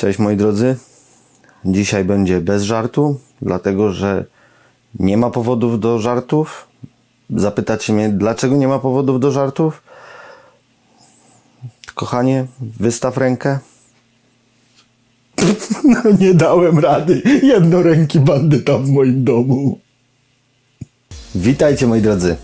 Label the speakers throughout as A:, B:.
A: Cześć moi drodzy. Dzisiaj będzie bez żartu, dlatego że nie ma powodów do żartów. Zapytacie mnie, dlaczego nie ma powodów do żartów? Kochanie, wystaw rękę. No nie dałem rady. Jednoręki bandyta w moim domu. Witajcie moi drodzy.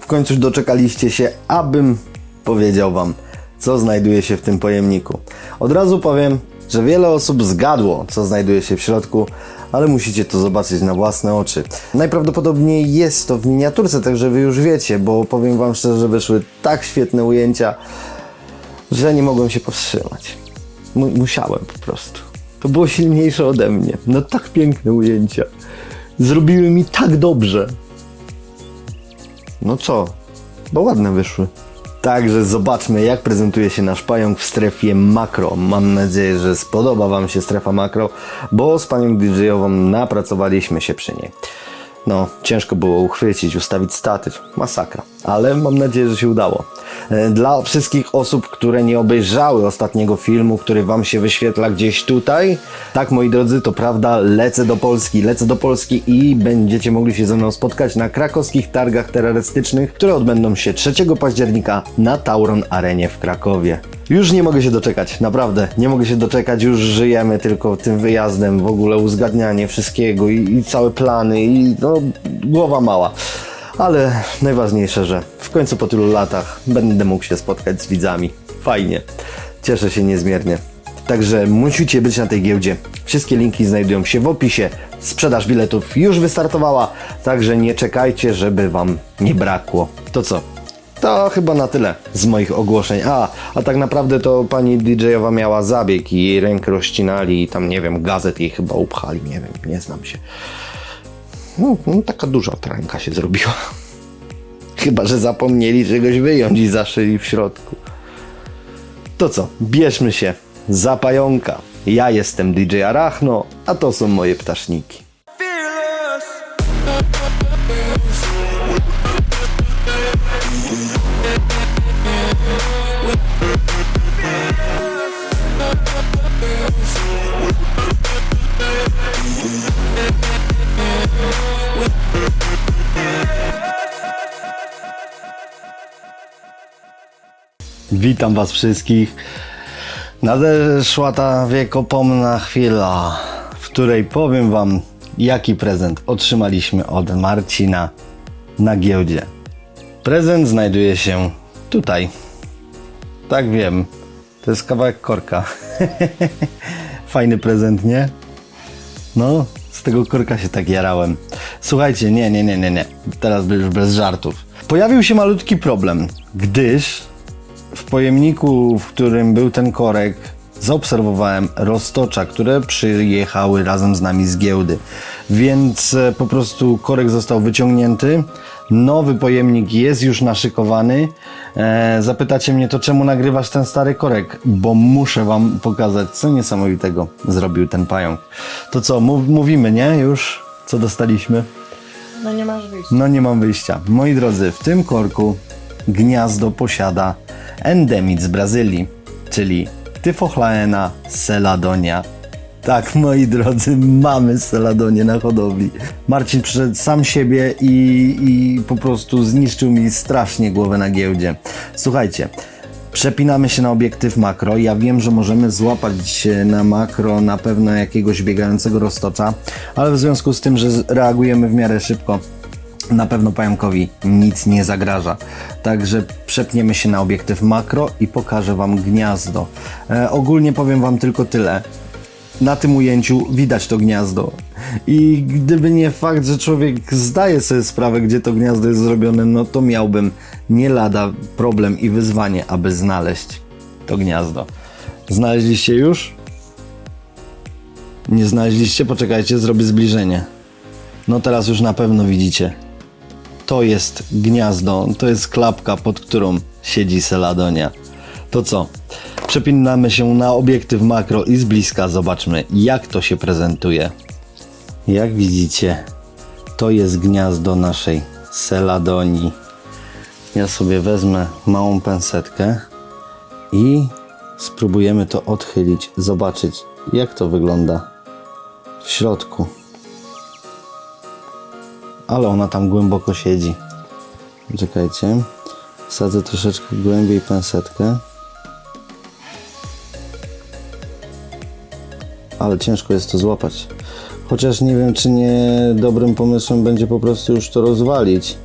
A: W końcu doczekaliście się, abym powiedział wam, co znajduje się w tym pojemniku. Od razu powiem, że wiele osób zgadło, co znajduje się w środku, ale musicie to zobaczyć na własne oczy. Najprawdopodobniej jest to w miniaturce, także wy już wiecie, bo powiem wam szczerze, że wyszły tak świetne ujęcia, że nie mogłem się powstrzymać. Mu- musiałem po prostu. To było silniejsze ode mnie. No tak piękne ujęcia. Zrobiły mi tak dobrze. No co? Bo ładne wyszły. Także zobaczmy, jak prezentuje się nasz pająk w strefie makro. Mam nadzieję, że spodoba Wam się strefa makro, bo z panią DJ-ową napracowaliśmy się przy niej. No, ciężko było uchwycić, ustawić statyw. Masakra. Ale mam nadzieję, że się udało. E, Dla wszystkich osób, które nie obejrzały ostatniego filmu, który Wam się wyświetla gdzieś tutaj, tak moi drodzy, to prawda, lecę do Polski. Lecę do Polski i będziecie mogli się ze mną spotkać na krakowskich targach terrorystycznych, które odbędą się 3 października na Tauron Arenie w Krakowie. Już nie mogę się doczekać, naprawdę, nie mogę się doczekać, już żyjemy tylko tym wyjazdem, w ogóle uzgadnianie wszystkiego i, i całe plany i no, głowa mała. Ale najważniejsze, że w końcu po tylu latach będę mógł się spotkać z widzami. Fajnie. Cieszę się niezmiernie. Także musicie być na tej giełdzie. Wszystkie linki znajdują się w opisie. Sprzedaż biletów już wystartowała, także nie czekajcie, żeby Wam nie brakło. To co? To chyba na tyle z moich ogłoszeń. A, a tak naprawdę to pani DJ-owa miała zabieg i jej rękę rozcinali i tam, nie wiem, gazet jej chyba upchali, nie wiem, nie znam się. No, no taka duża ręka się zrobiła. Chyba, że zapomnieli czegoś wyjąć i zaszyli w środku. To co, bierzmy się za pająka. Ja jestem DJ Arachno, a to są moje ptaszniki. Witam Was wszystkich. Nadeszła ta wiekopomna chwila, w której powiem Wam, jaki prezent otrzymaliśmy od Marcina na giełdzie. Prezent znajduje się tutaj. Tak wiem, to jest kawałek korka. Fajny prezent, nie? No, z tego korka się tak jarałem. Słuchajcie, nie, nie, nie, nie, nie. Teraz już bez żartów. Pojawił się malutki problem, gdyż w pojemniku, w którym był ten korek, zaobserwowałem roztocza, które przyjechały razem z nami z giełdy. Więc e, po prostu korek został wyciągnięty. Nowy pojemnik jest już naszykowany. E, zapytacie mnie, to czemu nagrywasz ten stary korek? Bo muszę Wam pokazać, co niesamowitego zrobił ten pająk. To co, mów, mówimy, nie? Już, co dostaliśmy?
B: No nie masz wyjścia.
A: No nie mam wyjścia. Moi drodzy, w tym korku gniazdo posiada endemit z Brazylii, czyli Typhochlaena seladonia. Tak, moi drodzy, mamy seladonię na hodowli. Marcin przyszedł sam siebie i, i po prostu zniszczył mi strasznie głowę na giełdzie. Słuchajcie, Przepinamy się na obiektyw makro. Ja wiem, że możemy złapać na makro na pewno jakiegoś biegającego roztocza, ale w związku z tym, że reagujemy w miarę szybko, na pewno pająkowi nic nie zagraża. Także przepniemy się na obiektyw makro i pokażę Wam gniazdo. E, ogólnie powiem Wam tylko tyle. Na tym ujęciu widać to gniazdo. I gdyby nie fakt, że człowiek zdaje sobie sprawę, gdzie to gniazdo jest zrobione, no to miałbym nie lada problem i wyzwanie, aby znaleźć to gniazdo. Znaleźliście już? Nie znaleźliście? Poczekajcie, zrobię zbliżenie. No teraz już na pewno widzicie. To jest gniazdo, to jest klapka, pod którą siedzi Seladonia. To co? Przepinamy się na obiektyw makro i z bliska zobaczmy, jak to się prezentuje. Jak widzicie, to jest gniazdo naszej Seladonii. Ja sobie wezmę małą pensetkę i Spróbujemy to odchylić, zobaczyć jak to wygląda w środku. Ale ona tam głęboko siedzi. Czekajcie. Wsadzę troszeczkę głębiej pensetkę. Ale ciężko jest to złapać. Chociaż nie wiem, czy nie dobrym pomysłem będzie po prostu już to rozwalić.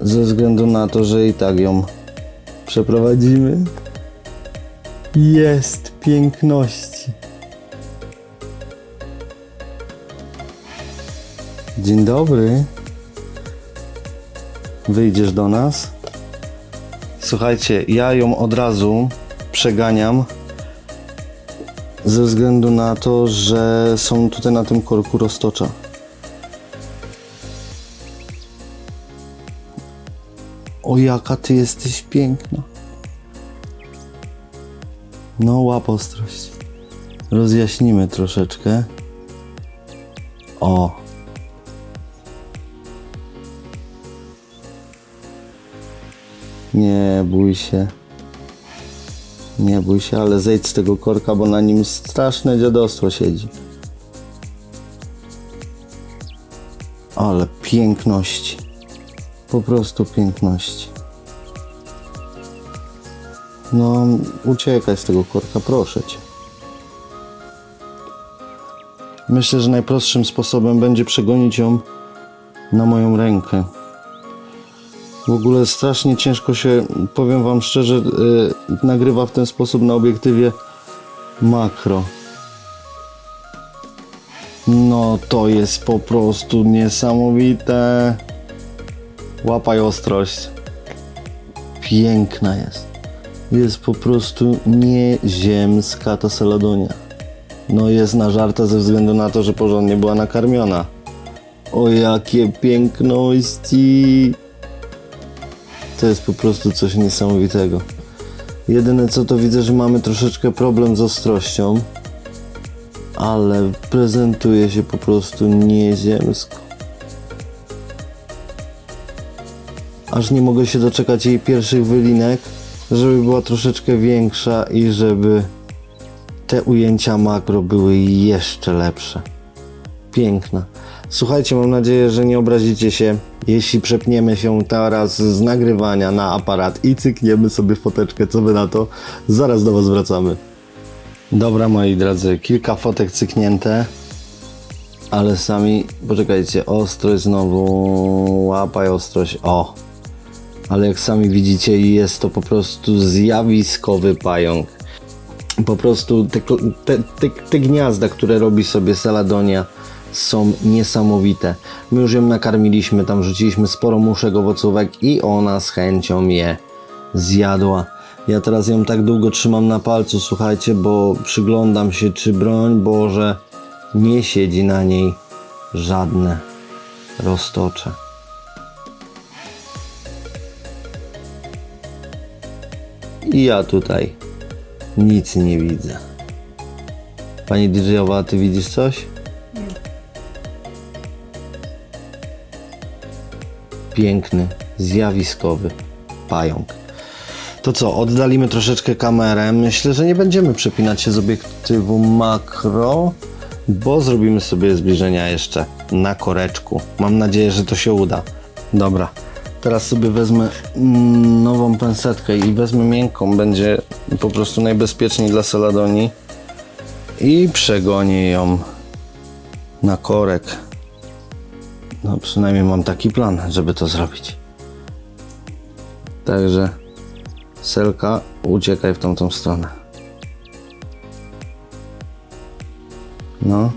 A: Ze względu na to, że i tak ją przeprowadzimy. Jest piękności. Dzień dobry. Wyjdziesz do nas? Słuchajcie, ja ją od razu przeganiam ze względu na to, że są tutaj na tym korku roztocza. O jaka ty jesteś piękna. No łap ostrość. Rozjaśnimy troszeczkę. O. Nie bój się. Nie bój się, ale zejdź z tego korka, bo na nim straszne dziadostwo siedzi. Ale piękności. Po prostu piękności. No, uciekaj z tego korka, proszę cię. Myślę, że najprostszym sposobem będzie przegonić ją na moją rękę. W ogóle strasznie ciężko się, powiem Wam szczerze, yy, nagrywa w ten sposób na obiektywie makro. No to jest po prostu niesamowite. Łapaj ostrość. Piękna jest. Jest po prostu nieziemska ta seladonia. No jest na żarta ze względu na to, że porządnie była nakarmiona. O jakie piękności! To jest po prostu coś niesamowitego. Jedyne co to widzę, że mamy troszeczkę problem z ostrością, ale prezentuje się po prostu nieziemsko. Aż nie mogę się doczekać jej pierwszych wylinek, żeby była troszeczkę większa i żeby te ujęcia makro były jeszcze lepsze. Piękna. Słuchajcie, mam nadzieję, że nie obrazicie się, jeśli przepniemy się teraz z nagrywania na aparat i cykniemy sobie foteczkę, co wy na to? Zaraz do was wracamy. Dobra, moi drodzy, kilka fotek cyknięte, ale sami, poczekajcie, ostrość znowu, łapaj ostrość, o. Ale jak sami widzicie, jest to po prostu zjawiskowy pająk. Po prostu te, te, te, te gniazda, które robi sobie Saladonia, są niesamowite. My już ją nakarmiliśmy, tam rzuciliśmy sporo muszek, owocówek i ona z chęcią je zjadła. Ja teraz ją tak długo trzymam na palcu, słuchajcie, bo przyglądam się, czy broń Boże nie siedzi na niej żadne roztocze. I ja tutaj nic nie widzę. Pani DJ-owa, ty widzisz coś? Piękny, zjawiskowy pająk. To co, oddalimy troszeczkę kamerę. Myślę, że nie będziemy przepinać się z obiektywu makro, bo zrobimy sobie zbliżenia jeszcze na koreczku. Mam nadzieję, że to się uda. Dobra, teraz sobie wezmę mm, nową pensetkę i wezmę miękką. Będzie po prostu najbezpieczniej dla Seladonii. I przegonię ją na korek. No przynajmniej mam taki plan, żeby to zrobić. Także Selka, uciekaj w tamtą stronę. No.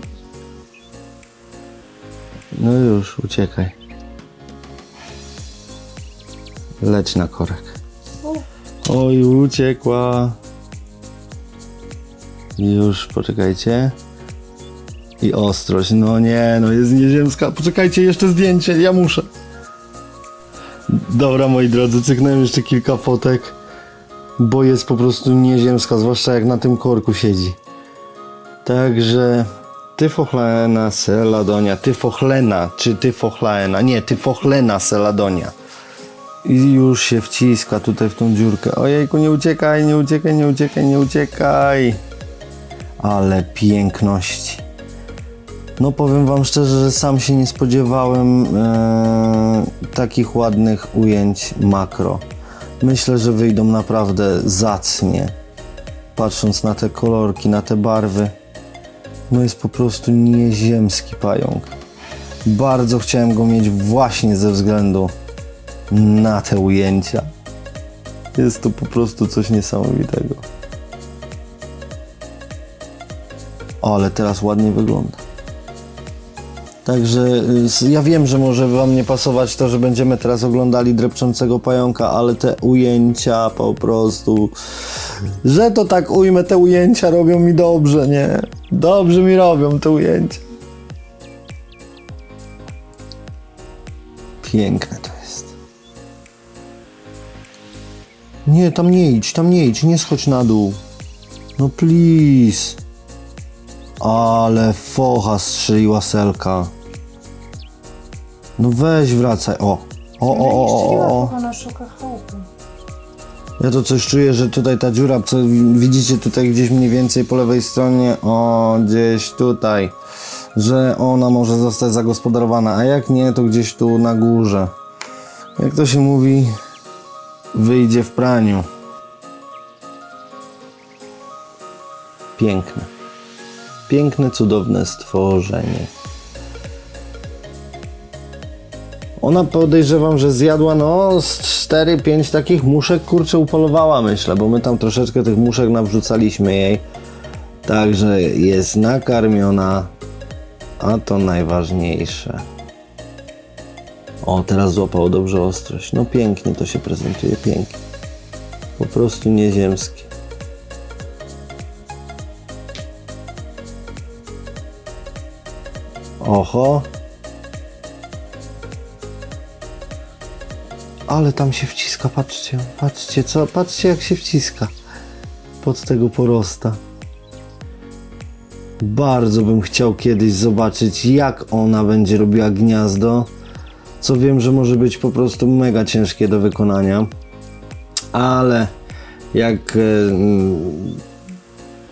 A: No już, uciekaj. Leć na korek. Oj, uciekła. Już, poczekajcie. I ostrość. No nie, no jest nieziemska. Poczekajcie, jeszcze zdjęcie, ja muszę. Dobra, moi drodzy, cyknąłem jeszcze kilka fotek, bo jest po prostu nieziemska, zwłaszcza jak na tym korku siedzi. Także tyfochlena seladonia, tyfochlena, czy tyfochlena, nie, tyfochlena seladonia. I już się wciska tutaj w tą dziurkę. Ojejku, nie uciekaj, nie uciekaj, nie uciekaj, nie uciekaj. Ale piękność. No powiem wam szczerze, że sam się nie spodziewałem e, takich ładnych ujęć makro. Myślę, że wyjdą naprawdę zacnie. Patrząc na te kolorki, na te barwy. No jest po prostu nieziemski pająk. Bardzo chciałem go mieć właśnie ze względu na te ujęcia. Jest to po prostu coś niesamowitego. O, ale teraz ładnie wygląda. Także y, ja wiem, że może Wam nie pasować to, że będziemy teraz oglądali drepczącego pająka, ale te ujęcia po prostu, że to tak ujmę, te ujęcia robią mi dobrze, nie? Dobrze mi robią te ujęcia. Piękne to jest. Nie, tam nie idź, tam nie idź, nie schodź na dół. No please. Ale focha strzeliła selka. No weź wracaj. O. O, o, o, o, o, o.
B: Kochana szuka chałupy.
A: Ja to coś czuję, że tutaj ta dziura, co widzicie tutaj gdzieś mniej więcej po lewej stronie, o, gdzieś tutaj, że ona może zostać zagospodarowana, a jak nie, to gdzieś tu na górze. Jak to się mówi, wyjdzie w praniu. Piękne. Piękne, cudowne stworzenie. Ona podejrzewam, że zjadła no z 4-5 takich muszek, kurczę, upolowała myślę, bo my tam troszeczkę tych muszek nawrzucaliśmy jej. Także jest nakarmiona, a to najważniejsze. O, teraz złapało dobrze ostrość. No pięknie to się prezentuje, pięknie. Po prostu nieziemskie. Oho, Ale tam się wciska, patrzcie, patrzcie, co, patrzcie jak się wciska. Pod tego porosta. Bardzo bym chciał kiedyś zobaczyć, jak ona będzie robiła gniazdo, co wiem, że może być po prostu mega ciężkie do wykonania, ale jak e, mm,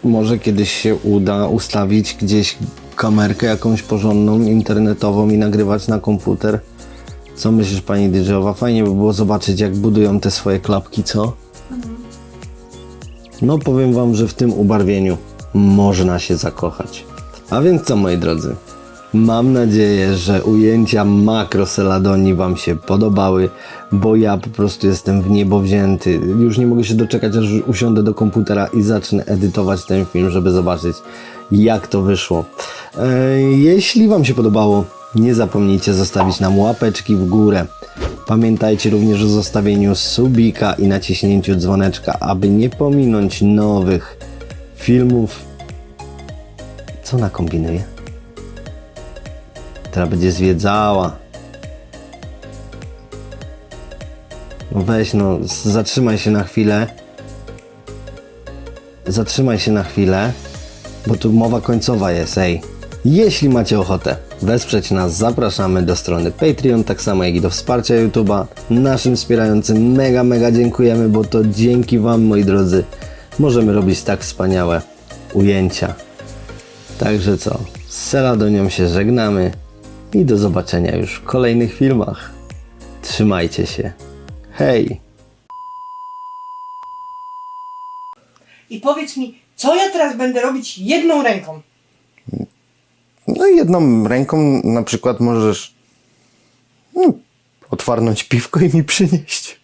A: może kiedyś się uda ustawić gdzieś kamerkę jakąś porządną, internetową i nagrywać na komputer, co myślisz pani DJ-owa? Fajnie by było zobaczyć, jak budują te swoje klapki, co? No powiem wam, że w tym ubarwieniu można się zakochać. A więc co moi drodzy? Mam nadzieję, że ujęcia makro Seladonii wam się podobały, bo ja po prostu jestem w niebo wzięty. Już nie mogę się doczekać, aż usiądę do komputera i zacznę edytować ten film, żeby zobaczyć jak to wyszło. E, Jeśli wam się podobało, nie zapomnijcie zostawić nam łapeczki w górę. Pamiętajcie również o zostawieniu subika i naciśnięciu dzwoneczka, aby nie pominąć nowych filmów. Co ona kombinuje? Teraz będzie zwiedzała. No weź no, zatrzymaj się na chwilę. Zatrzymaj się na chwilę, bo tu mowa końcowa jest, ej. Jeśli macie ochotę wesprzeć nas, zapraszamy do strony Patreon, tak samo jak i do wsparcia YouTube'a. Naszym wspierającym mega, mega dziękujemy, bo to dzięki Wam, moi drodzy, możemy robić tak wspaniałe ujęcia. Także co, z Seladonią się żegnamy i do zobaczenia już w kolejnych filmach. Trzymajcie się. Hej!
B: I powiedz mi, co ja teraz będę robić jedną ręką?
A: No i jedną ręką na przykład możesz no, otwarnąć piwko i mi przynieść.